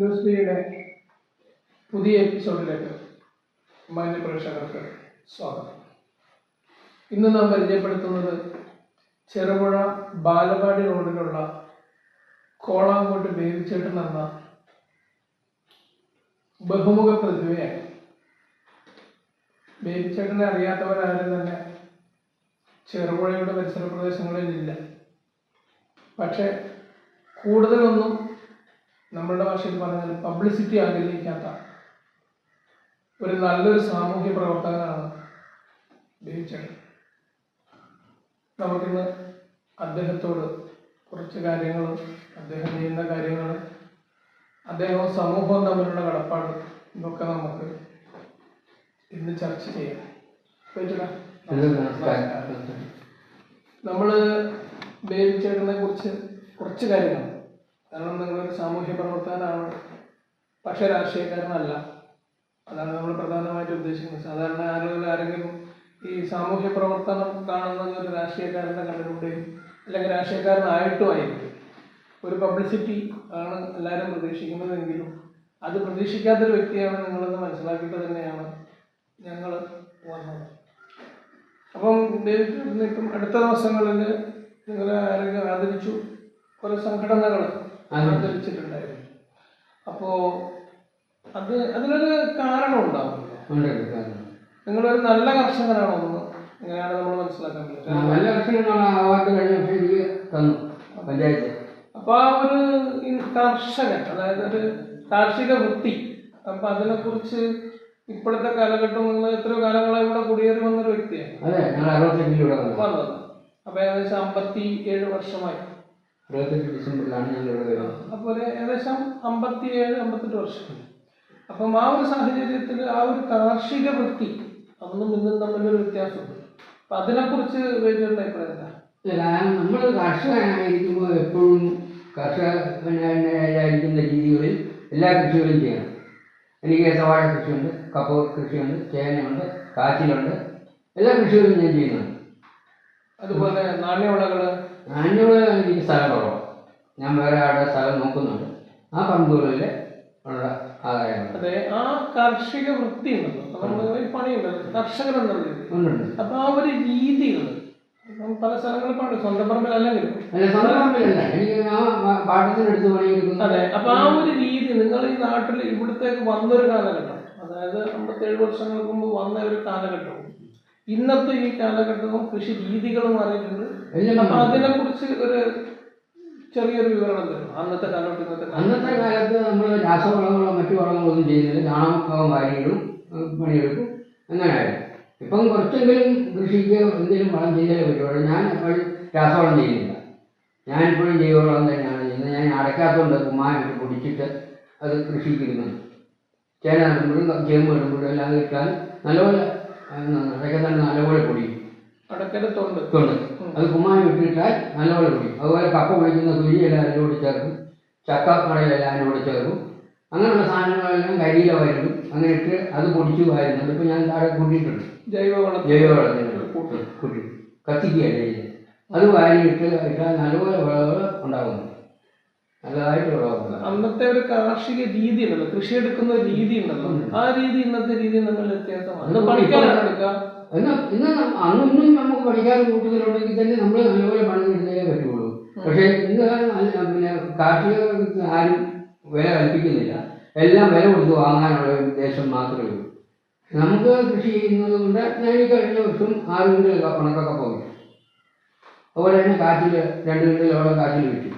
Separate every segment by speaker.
Speaker 1: News പുതിയ എപ്പിസോഡിലേക്ക് മാന്യ പ്രേക്ഷകർക്ക് സ്വാഗതം. ഇന്ന് നാം പരിചയപ്പെടുത്തുന്നത് ചെറുപുഴ ബാലവാടി റോഡിലുള്ള കോളാങ്കോട്ട് ബേബിച്ചേട്ടൻ എന്ന ബഹുമുഖ പ്രതിഭയാണ്. ബേബിച്ചേട്ടനെ അറിയാത്തവരാരും തന്നെ ചെറുപുഴയുടെ പരിസര പ്രദേശങ്ങളിൽ ഇല്ല. പക്ഷെ കൂടുതലൊന്നും നമ്മളുടെ ഭാഷയിൽ പറഞ്ഞാൽ പബ്ലിസിറ്റി ആഗ്രഹിക്കാത്ത ഒരു നല്ലൊരു സാമൂഹ്യ പ്രവർത്തകനാണ് ബേബിച്ചേട്ടൻ നമുക്കിന്ന് അദ്ദേഹത്തോട് കുറച്ച് കാര്യങ്ങൾ അദ്ദേഹം ചെയ്യുന്ന കാര്യങ്ങൾ അദ്ദേഹവും സമൂഹവും തമ്മിലുള്ള കടപ്പാട് ഇതൊക്കെ നമുക്ക് ഇന്ന് ചർച്ച ചെയ്യാം. പറ്റില്ല നമ്മൾ ബേബി കുറിച്ച് കുറച്ച് കാര്യങ്ങൾ കാരണം നിങ്ങളൊരു സാമൂഹ്യ പ്രവർത്തകനാണ്. പക്ഷേ രാഷ്ട്രീയക്കാരനല്ല അതാണ് നമ്മൾ പ്രധാനമായിട്ട് ഉദ്ദേശിക്കുന്നത്. സാധാരണ ആളുകൾ ആരെങ്കിലും ഈ സാമൂഹ്യ പ്രവർത്തനം കാണുന്നത് ഒരു രാഷ്ട്രീയക്കാരന്റെ കണ്ടിലൂടെയും അല്ലെങ്കിൽ രാഷ്ട്രീയക്കാരനായിട്ടുമായിരിക്കും. ഒരു പബ്ലിസിറ്റി ആണ് എല്ലാവരും പ്രതീക്ഷിക്കുന്നതെങ്കിലും അത് പ്രതീക്ഷിക്കാത്തൊരു വ്യക്തിയാണ് നിങ്ങളെന്ന് മനസ്സിലാക്കിയിട്ട് തന്നെയാണ് ഞങ്ങൾ വന്നത്. അപ്പം ഇപ്പം അടുത്ത ദിവസങ്ങളിൽ നിങ്ങളെ ആരെങ്കിലും ആദരിച്ചു. കുറേ സംഘടനകൾ ആദരിച്ചിട്ടുണ്ടായിരുന്നു അപ്പോ അത് അതിനൊരു കാരണം. ഉണ്ടാവുമല്ലോ നിങ്ങളൊരു നല്ല കർഷകനാണോ എന്ന് എങ്ങനെയാണ് നമ്മൾ മനസ്സിലാക്കാൻ പറ്റുന്നത്
Speaker 2: നല്ല കർഷകനാണ് അവാർഡ് കഴിഞ്ഞ വർഷം എനിക്ക് തന്നു പഞ്ചായത്ത്.
Speaker 1: അപ്പൊ ആ ഒരു കർഷകൻ അതായത് ഒരു കാർഷിക വൃത്തി അപ്പൊ അതിനെ കുറിച്ച് ഇപ്പോഴത്തെ കാലഘട്ടം നിങ്ങൾ എത്രയോ കാലങ്ങളായി ഇവിടെ കുടിയേറി വന്നൊരു വ്യക്തിയാണ്.
Speaker 2: അതെ ഞങ്ങൾ അറുപത്തെട്ടിലൂടെ വന്നത്
Speaker 1: വന്നത്. അപ്പൊ ഏകദേശം അമ്പത്തി ഏഴ് വർഷമായി.
Speaker 2: അറുപത്തെട്ട് ഡിസംബറിലാണ് ഇവിടെ വരുന്നത്
Speaker 1: അപ്പോൾ ഒരു ഏകദേശം അമ്പത്തി ഏഴ് അമ്പത്തെട്ട് വർഷം അപ്പം ആ ഒരു സാഹചര്യത്തിൽ ആ ഒരു കാർഷിക വൃത്തി അന്നും ഇന്നും തമ്മിലൊരു വ്യത്യാസമുണ്ട്. അപ്പം അതിനെക്കുറിച്ച് വേദിയുടെ അഭിപ്രായം? എന്താ?
Speaker 2: നമ്മൾ കർഷകനായിരിക്കുമ്പോൾ എപ്പോഴും കർഷകനായിരിക്കുന്ന രീതികളിൽ എല്ലാ കൃഷികളും ചെയ്യണം. എനിക്ക് ഏത്തവാഴ കൃഷിയുണ്ട് കപ്പ കൃഷിയുണ്ട് ചേനയുണ്ട് കാച്ചിലുണ്ട്. എല്ലാ കൃഷികളും ഞാൻ ചെയ്യുന്നുണ്ട്.
Speaker 1: അതുപോലെ നാണ്യവിളകൾ?
Speaker 2: നാണ്യവിള എനിക്ക് സ്ഥലം കുറവാണ് ഞാൻ വേറെ ആളുടെ സ്ഥലം നോക്കുന്നുണ്ട്. ആ പറമ്പുകളിൽ ഉള്ള ആദായമാണ്.
Speaker 1: അതെ ആ കാർഷിക വൃത്തി ഉണ്ടല്ലോ നമ്മൾ പണിയുണ്ടല്ലോ അപ്പൊ ആ ഒരു രീതികൾ പല സ്ഥലങ്ങളിൽ പാട് സ്വന്തം പറമ്പിലല്ലെങ്കിലും.
Speaker 2: സ്വന്തം പറമ്പിലല്ല. എനിക്ക് പാട്ടത്തിനെടുത്ത് പണിയെടുക്കുന്നു.
Speaker 1: അതെ അപ്പൊ ആ ഒരു രീതി നിങ്ങൾ ഈ നാട്ടിൽ ഇവിടത്തേക്ക് വന്നൊരു കാലഘട്ടം. അതായത് അമ്പത്തേഴ് വർഷങ്ങൾക്ക് മുമ്പ് വന്ന ഒരു കാലഘട്ടവും ഇന്നത്തെ ഈ കാലഘട്ടവും കൃഷി രീതികളും മാറിയിട്ടുണ്ട്. അപ്പൊ അതിനെ കുറിച്ച് ഒരു ചെറിയൊരു വിവരണം തരും അന്നത്തെ കാലഘട്ടം ഇന്നത്തെ
Speaker 2: അന്നത്തെ കാലത്ത് നമ്മൾ രാസവളങ്ങളോ മറ്റു വളങ്ങളോ ഒന്നും ചെയ്യുന്നില്ല. ചാണകം വാരിയിടും പണിയെടുക്കും. അങ്ങനെയായിരുന്നു. ഇപ്പം കുറച്ചെങ്കിലും കൃഷിക്ക് എന്തെങ്കിലും വളം ചെയ്താലേ പറ്റുള്ളൂ. ഞാൻ എപ്പോഴും രാസവളം ചെയ്യുന്നില്ല. ഞാൻ ഇപ്പോഴും ജൈവവളം തന്നെയാണ് ചെയ്യുന്നത്. ഞാൻ അടയ്ക്കാത്തതുകൊണ്ട് കുമ്മായം ഇട്ട് പൊടിച്ചിട്ട് അത് കൃഷിക്ക് ഇരുന്നു. ചേന നടുമ്പോഴും ചേമ്പ് നടുമ്പോഴും എല്ലാം കിട്ടാൻ നല്ലപോലെ തന്നെ നല്ലപോലെ പൊടിയും
Speaker 1: അടക്കലത്തുണ്ട്
Speaker 2: തൊണ്ട്. അത് കുമ്മായം ഇട്ടിട്ടാൽ നല്ലപോലെ പൊടിയും അതുപോലെ കപ്പ പൊടിക്കുന്ന തുരിയെല്ലാം അതിനോട് ചേർക്കും. ചക്ക മടലെല്ലാം അതിനോട് ചേർക്കും. അങ്ങനെയുള്ള സാധനങ്ങളെല്ലാം കരിയില അങ്ങനെ ഇട്ട് അത് പൊടിച്ചു വാരുന്നുണ്ട് അതിപ്പോൾ ഞാൻ താഴെ കൂട്ടിയിട്ടുണ്ട്.
Speaker 1: ജൈവവളം
Speaker 2: ജൈവവളത്തിന് കൂട്ടി. കത്തിക്കുകയല്ല അത് വാരിയിട്ട് ഇട്ടാൽ നല്ലപോലെ വിളവുകൾ ഉണ്ടാകുന്നു.
Speaker 1: അന്നത്തെ ഒരു കാർഷിക രീതി ഉണ്ടല്ലോ കൃഷി എടുക്കുന്ന ഒരു രീതി ഉണ്ടല്ലോ. ആ രീതി ഇന്നത്തെ രീതി നമ്മൾ വ്യത്യാസമാണ്. അന്ന്
Speaker 2: എന്നാൽ ഇന്ന് അന്നൊന്നും നമുക്ക് പഠിക്കാൻ കൂടുതലുണ്ടെങ്കിൽ തന്നെ നമ്മൾ നല്ലപോലെ പണി എടുത്തേ പറ്റുള്ളൂ. പക്ഷേ ഇന്ന് പിന്നെ കാർഷിക ആരും വില കൽപ്പിക്കുന്നില്ല. എല്ലാം വില കൊടുത്ത് വാങ്ങാനുള്ള ഉദ്ദേശം മാത്രമേ ഉള്ളൂ. നമുക്ക് കൃഷി ചെയ്യുന്നത് കൊണ്ട് ഞാൻ ഈ കഴിഞ്ഞ വർഷം ആറ് കിലോ ഉണക്കൊക്കെ പോയി അതുപോലെ തന്നെ കാറ്റിൽ രണ്ട് കിലോളം കാറ്റിൽ വിറ്റു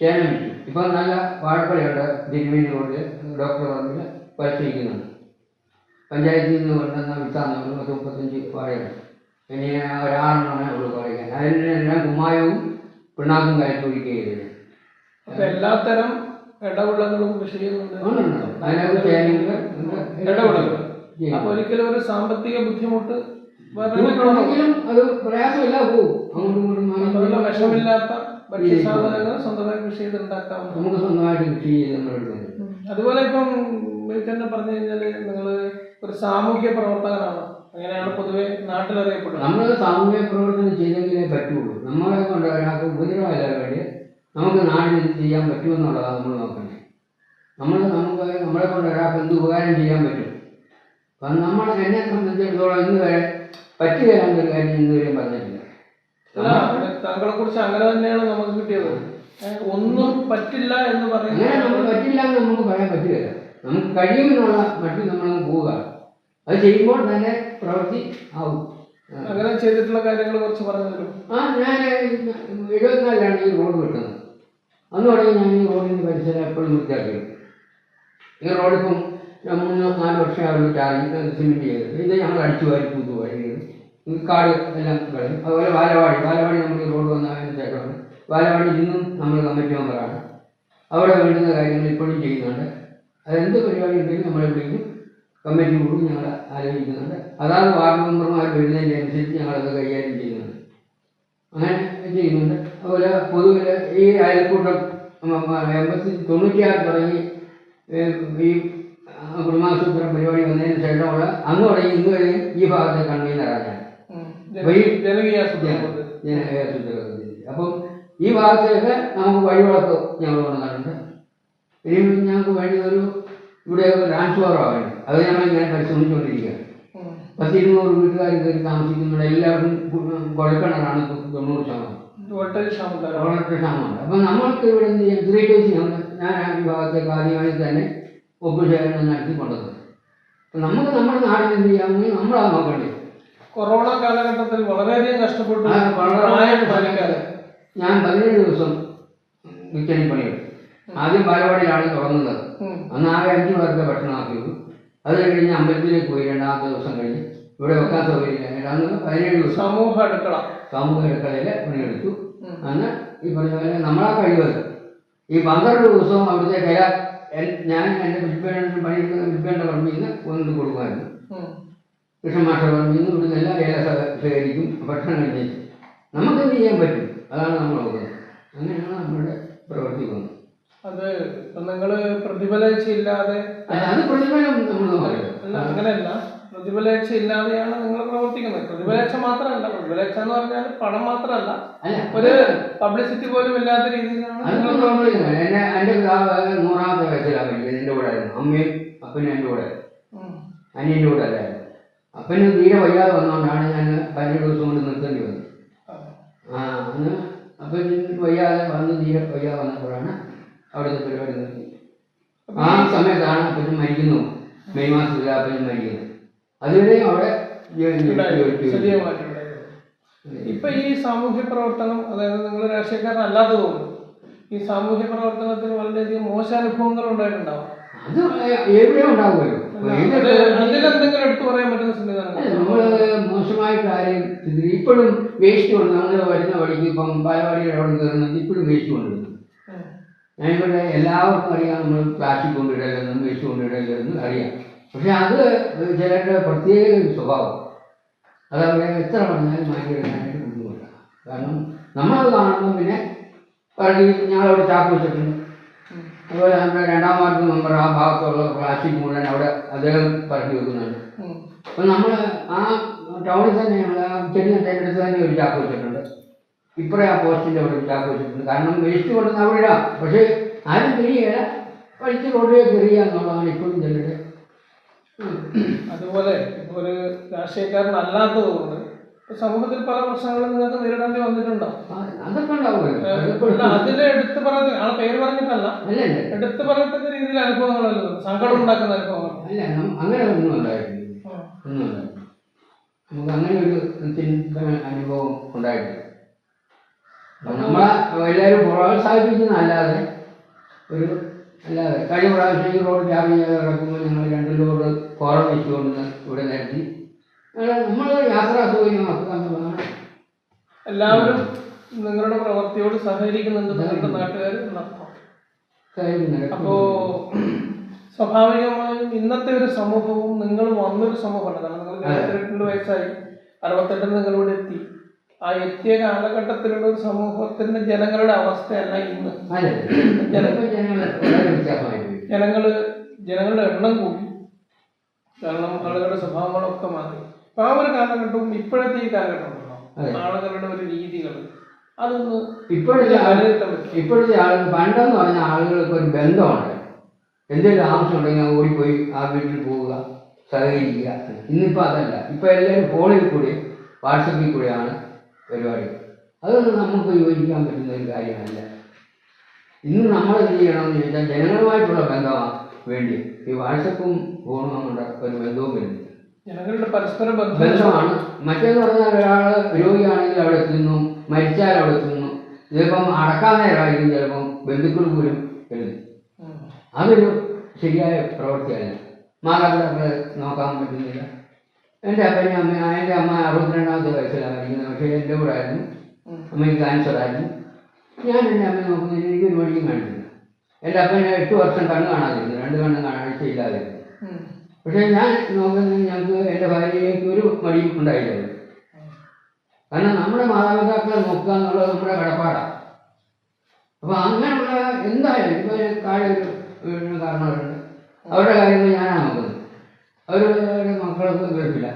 Speaker 2: ചേന വിറ്റു ഇപ്പം നല്ല വാഴപ്പഴയുണ്ട് തിരുമേനി കൊണ്ട് ഡോക്ടർ പറഞ്ഞിൽ പരിശോധിക്കുന്നുണ്ട് പഞ്ചായത്തിൽ നിന്ന് കൊണ്ടുവന്ന വിത്താണ് ഒരു പത്ത് മുപ്പത്തഞ്ച് വാഴയുണ്ട് ഇനി ഒരാറെണ്ണമേ ഉള്ളൂ കുറയ്ക്കാൻ അതിനെല്ലാം കുമ്മായവും പിണ്ണാക്കും കയറ്റി
Speaker 1: ഒഴിക്കുകയാണ് എല്ലാത്തരം ഇടവിളകളും കൃഷി ചെയ്യുന്നുണ്ട്. ഇടവിളകൾ. അപ്പൊ ഒരിക്കലും ഒരു സാമ്പത്തിക ബുദ്ധിമുട്ട്
Speaker 2: അത് പ്രയാസമില്ല
Speaker 1: പോകും. വിഷമില്ലാത്ത ഭക്ഷ്യസാധനങ്ങൾ സ്വന്തമായി കൃഷി ചെയ്ത് ഉണ്ടാക്കാവുന്ന
Speaker 2: നമുക്ക് സ്വന്തമായിട്ട് കൃഷി എടുക്കുന്നത്.
Speaker 1: അതുപോലെ ഇപ്പം തന്നെ പറഞ്ഞു കഴിഞ്ഞാൽ നിങ്ങൾ ഒരു സാമൂഹ്യ പ്രവർത്തകനാണ്. അങ്ങനെയാണ് പൊതുവെ നാട്ടിലറിയപ്പെടുന്നത്.
Speaker 2: നമ്മൾ സാമൂഹ്യ പ്രവർത്തനം ചെയ്തെങ്കിലേ പറ്റുള്ളൂ. നമ്മളെ കൊണ്ട് ഒരാൾക്ക് ഉപദ്രവമല്ല വേണ്ടി നമുക്ക് നാടിന് എന്ത് ചെയ്യാൻ പറ്റുമെന്നുള്ളതാണ് നമ്മൾ നോക്കുന്നത് നമ്മൾ നമുക്ക് നമ്മളെ കൊണ്ട് ഒരാൾക്ക് എന്ത് ഉപകാരം ചെയ്യാൻ പറ്റും. അപ്പം നമ്മൾ എന്നെ സംബന്ധിച്ചിടത്തോളം ഇന്ന് വരെ പറ്റി തരാൻ ഒരു കാര്യം ഇന്ന് വരെയും പറഞ്ഞിട്ടില്ല.
Speaker 1: അല്ല താങ്കളെ കുറിച്ച് അങ്ങനെ തന്നെയാണ് നമുക്ക് കിട്ടിയത്. ഒന്നും പറ്റില്ല എന്ന്
Speaker 2: അങ്ങനെ നമുക്ക്
Speaker 1: പറയുന്നത്
Speaker 2: പറ്റില്ല എന്ന് നമുക്ക് പറയാൻ പറ്റില്ല. നമുക്ക് കഴിയുമെന്നുള്ള മട്ടിൽ നമ്മൾ പോവുക. അത് ചെയ്യുമ്പോൾ തന്നെ പ്രവൃത്തി ആവും.
Speaker 1: അങ്ങനെ ചെയ്തിട്ടുള്ള കാര്യങ്ങൾ കുറച്ച് പറഞ്ഞു തരും.
Speaker 2: ആ ഞാൻ എഴുപത്തിനാലിലാണ് ഈ റോഡ് വെട്ടുന്നത്. അന്ന് തുടങ്ങി ഞാൻ ഈ റോഡിന് പരിസരം എപ്പോഴും വൃത്തിയാക്കി ഈ റോഡിപ്പം മൂന്ന് നാല് വർഷം അവർ സിമെന്റ് ചെയ്തത് ഇത് ഞങ്ങൾ അടിച്ചു വാരി പുതു ഈ കാട് എല്ലാം കളയും അതുപോലെ ബാലവാടി നമ്മൾ ഈ റോഡ് വന്ന ശേഷമാണ് ബാലവാടി ഇന്നും നമ്മൾ കമ്മിറ്റി മെമ്പറാണ് അവിടെ വേണ്ടുന്ന കാര്യങ്ങൾ ഇപ്പോഴും ചെയ്യുന്നുണ്ട്. അതെന്ത് പരിപാടി ഉണ്ടെങ്കിലും നമ്മളെ വിളിക്കും കമ്മിറ്റി കൂടും ഞങ്ങൾ ആലോചിക്കുന്നുണ്ട്. അതാത് വാർഡ് മെമ്പർമാർ വരുന്നതിന്റെ അനുസരിച്ച് ഞങ്ങളത് കൈകാര്യം ചെയ്യുന്നുണ്ട്. അങ്ങനെ ചെയ്യുന്നുണ്ട്. അതുപോലെ പൊതുവിൽ ഈ അയൽക്കൂട്ടം എൺപത്തി തൊണ്ണൂറ്റിയാറ് തുടങ്ങി ഈ കുടുംബാസൂത്രണ കുടുംബാസൂത്രം പരിപാടി വന്നതിന് ശേഷമുള്ള അന്ന് തുടങ്ങി ഇന്ന് വരെയും ഈ ഭാഗത്തെ കൺവീനറാണ് ഞാൻ. അപ്പം ഈ ഭാഗത്തേക്ക് നമുക്ക് വഴിവിളക്ക്. ഞങ്ങൾ കൊണ്ടുവന്നിട്ടുണ്ട് ഇനിയും ഞങ്ങൾക്ക് വേണ്ടി ഒരു ഇവിടെ ഒരു ട്രാൻസ്ഫോറോ വേണ്ടി അത് ഞങ്ങൾ ഇങ്ങനെ പരിശ്രമിച്ചുകൊണ്ടിരിക്കുകയാണ്. പത്ത് ഇരുന്നൂറ് വീട്ടുകാർ കയറി താമസിക്കുന്നുണ്ട് എല്ലാവർക്കും കുഴൽക്കിണറാണ് തൊണ്ണൂറ് ശതമാനം. ക്ഷാമമുണ്ട്. അപ്പം നമ്മൾക്ക് ഇവിടെ എന്ത് ചെയ്യാം? ഗ്രേറ്റ് ഡേയ്സ് ഞങ്ങൾ ഞാൻ ആ വിഭാഗത്തേക്ക് ഭാഗത്തേക്ക് ആദ്യമായി തന്നെ ഒപ്പുശേഖരണം നടത്തി കൊണ്ടത് അപ്പം നമുക്ക് നമ്മുടെ നാടിന് എന്ത് ചെയ്യാമെന്ന് നമ്മളാ നോക്കേണ്ടത്
Speaker 1: കൊറോണ കാലഘട്ടത്തിൽ വളരെയധികം കഷ്ടപ്പെട്ടു.
Speaker 2: ഞാൻ പതിനേഴ് ദിവസം മിക്കനും പണിയെടുത്തു. ആദ്യം ബാലവാടിയിലാണ് തുടങ്ങുന്നത്. അന്ന് ആകെ അഞ്ചു പേർക്ക് ഭക്ഷണമാക്കിയത് അത് കഴിഞ്ഞ് അമ്പലത്തിലേക്ക് പോയി രണ്ടാമത്തെ ദിവസം കഴിഞ്ഞ് ഇവിടെ വെക്കാൻ സൗകര്യമില്ല അന്ന് പതിനേഴ് ദിവസം
Speaker 1: സമൂഹ അടുക്കള.
Speaker 2: സമൂഹ അടുക്കളയിൽ പണിയെടുത്തു. അന്ന് ഈ പറഞ്ഞ പോലെ നമ്മളാ കഴിവത് ഈ പന്ത്രണ്ട് ദിവസവും അവിടുത്തെ കല ഞാൻ എന്റെ വിൽപ്പേണ്ട പണിയെടുക്കുന്ന വിൽപ്പേണ്ട പറമ്പിൽ നിന്ന് കൊണ്ട് കൊടുക്കുമായിരുന്നു. കൃഷ്ണമാഷ പറഞ്ഞു ഇവിടുന്ന് എല്ലാ വേല സ്വീകരിക്കും ശേഖരിക്കും ഭക്ഷണം കഴിഞ്ഞേക്കും നമുക്കെന്ത് ചെയ്യാൻ പറ്റും? അതാണ് നമ്മൾ നോക്കുന്നത് അങ്ങനെയാണ് നമ്മുടെ പ്രവർത്തിക്കുന്നത്
Speaker 1: അത് നിങ്ങൾ നിങ്ങൾ പ്രതിഫലേച്ഛ ഇല്ലാതെ
Speaker 2: അത് പ്രതിഫലം നമ്മൾ
Speaker 1: അങ്ങനെയല്ല. പ്രതിഫലേച്ഛ ഇല്ലാതെയാണ് നിങ്ങൾ പ്രവർത്തിക്കുന്നത്. പ്രതിഫലേച്ഛ മാത്രമല്ല. പ്രതിഫലേച്ഛ എന്ന് പറഞ്ഞാൽ പണം മാത്രമല്ല. ഒരു പബ്ലിസിറ്റി പോലും ഇല്ലാത്ത രീതിയിലാണ്
Speaker 2: നൂറാമത്തെ വയസ്സിലാണ് കൂടെ അമ്മയും അപ്പനും എന്റെ കൂടെ അനിയന്റെ കൂടെ അല്ലായിരുന്നു. അപ്പന് തീരെ വയ്യാതെ വന്നുകൊണ്ടാണ് ഞാൻ പതിനേഴ് ദിവസം കൊണ്ട് നിർത്തേണ്ടി വന്നത്. ആ. അന്ന് അപ്പൻ വയ്യാതെ വന്ന് തീരെ വയ്യാതെ വന്നപ്പോഴാണ് അവിടുത്തെ പരിപാടി നിർത്തി. ആ സമയത്താണ് അപ്പൻ മരിക്കുന്നു. മെയ് മാസത്തിൽ അപ്പൻ മരിക്കുന്നത്. അതുവരെയും അവിടെ.
Speaker 1: ഇപ്പൊ ഈ സാമൂഹ്യ പ്രവർത്തനം അതായത് നിങ്ങൾ രാഷ്ട്രീയക്കാരനല്ലാത്തതുകൊണ്ട് ഈ സാമൂഹ്യ പ്രവർത്തനത്തിന് വളരെയധികം മോശ അനുഭവങ്ങൾ ഉണ്ടായിട്ടുണ്ടാവും
Speaker 2: അത് എവിടെയും ഉണ്ടാവുമല്ലോ.
Speaker 1: കാര്യം
Speaker 2: നമ്മൾ ഇതിൽ ഇപ്പോഴും വേസ്റ്റ് കൊണ്ട് നമ്മൾ വരുന്ന വഴിക്ക് ഇപ്പം പാലവാടിയുടെ അവിടെ കയറുന്നത് ഇപ്പോഴും വേസ്റ്റ് കൊണ്ടിടുന്നു
Speaker 1: ഉം.
Speaker 2: ഞാനിവിടെ എല്ലാവർക്കും അറിയാം നമ്മൾ പ്ലാസ്റ്റിക് കൊണ്ടിടലെന്നും വേസ്റ്റ് കൊണ്ടിടലെന്നും അറിയാം. പക്ഷെ അത് ചിലരുടെ പ്രത്യേക സ്വഭാവം. അതവിടെ എത്ര പറഞ്ഞാലും മാറ്റിയെടുക്കാനായിട്ട് കൊണ്ടുപോകില്ല കാരണം നമ്മളത് കാണുമ്പോൾ പിന്നെ ഞങ്ങളവിടെ ചാക്ക് വെച്ചിട്ടുണ്ട്. അതുപോലെ നമ്മുടെ രണ്ടാം വാർഡ് മെമ്പർ ആ ഭാഗത്തുള്ള പ്ലാസ്റ്റിക് മുഴുവൻ അവിടെ അദ്ദേഹം പറഞ്ഞു വെക്കുന്നുണ്ട്. അപ്പം നമ്മൾ ആ ടൗണിൽ തന്നെയുള്ള ചെടി നട്ടതിനടുത്ത് തന്നെ ഒരു ചാക്ക് വെച്ചിട്ടുണ്ട്. ഇപ്പറേ ആ പോസ്റ്റിന്റെ അവിടെ ഒരു ചാക്ക് വെച്ചിട്ടുണ്ട്. കാരണം വേസ്റ്റ് കൊണ്ടുവന്ന് അവിടെ ഇടാം. പക്ഷേ ആരും തിരികെ വലിച്ച് റോഡിലേക്ക് എറിയുക എന്നുള്ളതാണ് ഇപ്പോഴും ചിലരുടെ
Speaker 1: അതുപോലെ ഇപ്പൊ ഒരു രാഷ്ട്രീയക്കാരനല്ലാത്തത് കൊണ്ട് സമൂഹത്തിൽ പല പ്രശ്നങ്ങളും നിങ്ങൾക്ക് നേരിടേണ്ടി വന്നിട്ടുണ്ടോ?
Speaker 2: അതിന്റെ അതൊക്കെ ഉണ്ടാവുമല്ലോ. അതൊക്കെ
Speaker 1: എടുത്തു പറഞ്ഞ ആ പേര് പറഞ്ഞിട്ടല്ല. എടുത്തു പറയത്തക്ക രീതിയിൽ അനുഭവങ്ങളല്ലോ സങ്കടം ഉണ്ടാക്കുന്ന അനുഭവങ്ങൾ.
Speaker 2: അല്ല അങ്ങനെ ഒന്നും ഉണ്ടായിട്ടില്ല. നമുക്ക് അങ്ങനെ ഒരു ചിന്ത അനുഭവം ഉണ്ടായിട്ടില്ല. നമ്മളെ എല്ലാവരും പ്രോത്സാഹിപ്പിക്കുന്നതല്ലാതെ ഒരു അല്ലാതെ കഴിഞ്ഞ പ്രാവശ്യം ഈ റോഡ് ചാർജ് ചെയ്ത് കിടക്കുമ്പോൾ ഞങ്ങൾ രണ്ട് ലോഡ് കോറ വെച്ചുകൊണ്ട് ഇവിടെ നിരത്തി നമ്മൾ യാത്രാ സൗകര്യമാക്കുക എന്നുള്ളതാണ്
Speaker 1: എല്ലാവരും നിങ്ങളുടെ പ്രവൃത്തിയോട് സഹകരിക്കുന്നുണ്ട് നിങ്ങളുടെ നാട്ടുകാർ എന്നർത്ഥം അപ്പോ സ്വാഭാവികമായും ഇന്നത്തെ ഒരു സമൂഹവും നിങ്ങൾ വന്നൊരു സമൂഹമാണ് കാരണം നിങ്ങൾ എഴുപത്തിരണ്ട് വയസ്സായി. അറുപത്തെട്ടിൽ നിങ്ങളിവിടെ എത്തി. ആ എത്തിയ കാലഘട്ടത്തിലുള്ള ഒരു സമൂഹത്തിന്റെ ജനങ്ങളുടെ അവസ്ഥയല്ല ഇന്ന്.
Speaker 2: ജനങ്ങൾ
Speaker 1: ജനങ്ങളുടെ എണ്ണം കൂടി. കാരണം ആളുകളുടെ സ്വഭാവങ്ങളൊക്കെ മാറി. ആ ഒരു കാലഘട്ടവും ഇപ്പോഴത്തെ ഈ കാലഘട്ടം ആളുകളുടെ ഒരു രീതികൾ അതൊന്ന്
Speaker 2: ഇപ്പോഴത്തെ ഇപ്പോഴത്തെ ആളുകൾ പണ്ടെന്ന് പറഞ്ഞ ആളുകൾക്ക് ഒരു ബന്ധമുണ്ട്. എന്തെങ്കിലും ആവശ്യം ഉണ്ടെങ്കിൽ ഓടിപ്പോയി ആ വീട്ടിൽ പോവുക സഹകരിക്കുക. ഇന്നിപ്പോൾ അതല്ല. ഇപ്പോൾ എല്ലാവരും ഫോണിൽ കൂടി വാട്സപ്പിൽ കൂടെയാണ് പരിപാടി. അതൊന്നും നമുക്ക് യോജിക്കാൻ പറ്റുന്ന ഒരു കാര്യമല്ല. ഇന്ന് നമ്മൾ എന്ത് ചെയ്യണമെന്ന് ചോദിച്ചാൽ ജനങ്ങളുമായിട്ടുള്ള ബന്ധമാണ് വേണ്ടി ഈ വാട്സപ്പും ഫോണും നമ്മുടെ ഒരു ബന്ധവും വരുന്നത്
Speaker 1: ജനങ്ങളുടെ പരസ്പര ബന്ധം
Speaker 2: ബന്ധമാണ്. മറ്റേന്ന് പറഞ്ഞാൽ ഒരാൾ രോഗിയാണെങ്കിൽ അവിടെ എത്തുന്നു മരിച്ചാൽ അവിടെ എത്തുന്നു. ചിലപ്പം അടക്കാൻ നേരമായിരിക്കും ചിലപ്പം ബന്ധുക്കൾ പോലും
Speaker 1: എഴുതി.
Speaker 2: അതൊരു ശരിയായ പ്രവൃത്തിയല്ല. മാതാപിതാക്കളെ നോക്കാൻ പറ്റുന്നില്ല. എന്റെ അപ്പനും അമ്മ എന്റെ അമ്മ അറുപത്തിരണ്ടാമത്തെ വയസ്സിലാണ് മരിക്കുന്നത് പക്ഷേ എന്റെ കൂടെ ആയിരുന്നു. അമ്മയ്ക്ക് ക്യാൻസർ ആയിരുന്നു. ഞാൻ എന്റെ അമ്മയെ നോക്കുന്നതിന് എനിക്ക് ഒരു മടിയും കാണിച്ചില്ല എന്റെ അപ്പനെ എട്ട് വർഷം കണ്ണ് കാണാതിരുന്നു. രണ്ട് കണ്ണ് കാഴ്ചയില്ലാതിരുന്നു. പക്ഷേ ഞാൻ നോക്കുന്നത് ഞങ്ങൾക്ക് എന്റെ ഭാര്യയ്ക്ക് ഒരു മടിയും ഉണ്ടായില്ല കാരണം നമ്മുടെ മാതാപിതാക്കളെ നോക്കുക എന്നുള്ളത് നമ്മുടെ കടപ്പാടാണ് അപ്പോൾ അങ്ങനെയുള്ള എന്തായാലും ഇപ്പോൾ താഴെ ഒരു കാരണവരുണ്ട് അവരുടെ കാര്യങ്ങൾ ഞാനാണ് നോക്കുന്നത്. അവരുടെ മക്കൾക്ക് കുഴപ്പമില്ല.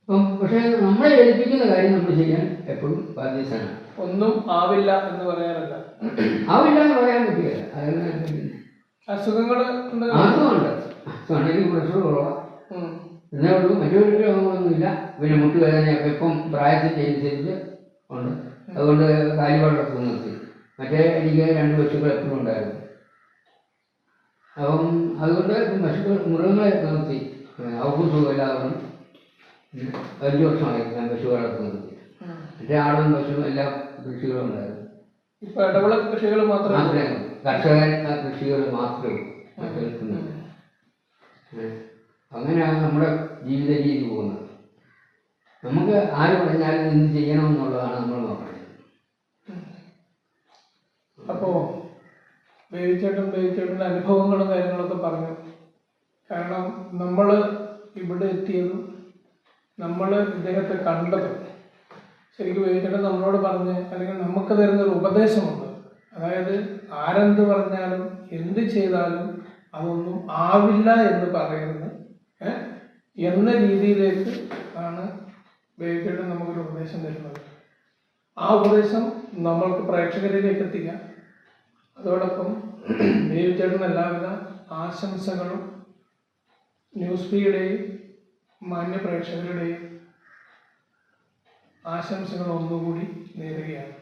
Speaker 2: അപ്പം പക്ഷേ നമ്മളെ ഏൽപ്പിക്കുന്ന കാര്യം നമ്മൾ ചെയ്യാൻ എപ്പോഴും ബാധ്യസ്ഥനാണ്.
Speaker 1: ഒന്നും ആവില്ല എന്ന് പറയാനല്ല
Speaker 2: ആവില്ല എന്ന് പറയാൻ പറ്റില്ല?
Speaker 1: അസുഖങ്ങൾ
Speaker 2: അതുകൊണ്ട് തൊണ്ടയിൽ പ്രഷർ കുറവാണ് എന്നേ ഉള്ളൂ മറ്റൊരു രോഗങ്ങളൊന്നുമില്ല. പിന്നെ മുട്ടുവേദനയൊക്കെ ഇപ്പം പ്രായത്തിന്റെ അനുസരിച്ച് ഉണ്ട്. അതുകൊണ്ട് കാലിവളർത്ത് നിർത്തി. മറ്റേ എനിക്ക് രണ്ട് പശുക്കൾ എപ്പോഴും ഉണ്ടായിരുന്നു. അപ്പം അതുകൊണ്ട് പശുക്കൾ മൃഗങ്ങളെ നിർത്തി. അവർക്ക് സുഖമില്ലാതെ അഞ്ച് വർഷമായി ഞാൻ പശു വളർത്ത് നിർത്തി. മറ്റേ ആടും പശുവും എല്ലാ കൃഷികളും ഉണ്ടായിരുന്നു.
Speaker 1: ഇപ്പൊ ഇടവിള കൃഷികൾ മാത്രമേ
Speaker 2: കർഷകൻ കൃഷികൾ മാത്രമേ ഏഹ്. അങ്ങനെയാണ് നമ്മുടെ ജീവിത രീതി പോകുന്നത്. നമുക്ക് ആര് പറഞ്ഞാലും എന്ത് ചെയ്യണം എന്നുള്ളതാണ് നമ്മൾ നോക്കേണ്ടത്.
Speaker 1: അപ്പോ ബേബിച്ചേട്ടൻ ബേബിച്ചേട്ടന്റെ അനുഭവങ്ങളും കാര്യങ്ങളൊക്കെ പറഞ്ഞു. കാരണം നമ്മൾ ഇവിടെ എത്തിയതും നമ്മൾ ഇദ്ദേഹത്തെ കണ്ടതും ശരിക്കും ബേബിച്ചേട്ടൻ നമ്മളോട് പറഞ്ഞ് അല്ലെങ്കിൽ നമുക്ക് തരുന്നൊരു ഉപദേശമുണ്ട്. അതായത് ആരെന്ത് പറഞ്ഞാലും എന്ത് ചെയ്താലും അതൊന്നും ആവില്ല എന്ന് പറയുന്നത് എന്ന രീതിയിലേക്ക് ആണ് ബേബിച്ചേട്ടൻ നമുക്കൊരു ഉപദേശം തരുന്നത്. ആ ഉപദേശം നമ്മൾക്ക് പ്രേക്ഷകരിലേക്ക് എത്തിക്കാം. അതോടൊപ്പം ദേവിച്ചേട്ടന് എല്ലാവിധ ആശംസകളും ന്യൂസ് ഫീയുടെയും മാന്യ പ്രേക്ഷകരുടെയും ആശംസകൾ ഒന്നുകൂടി നേരുകയാണ്.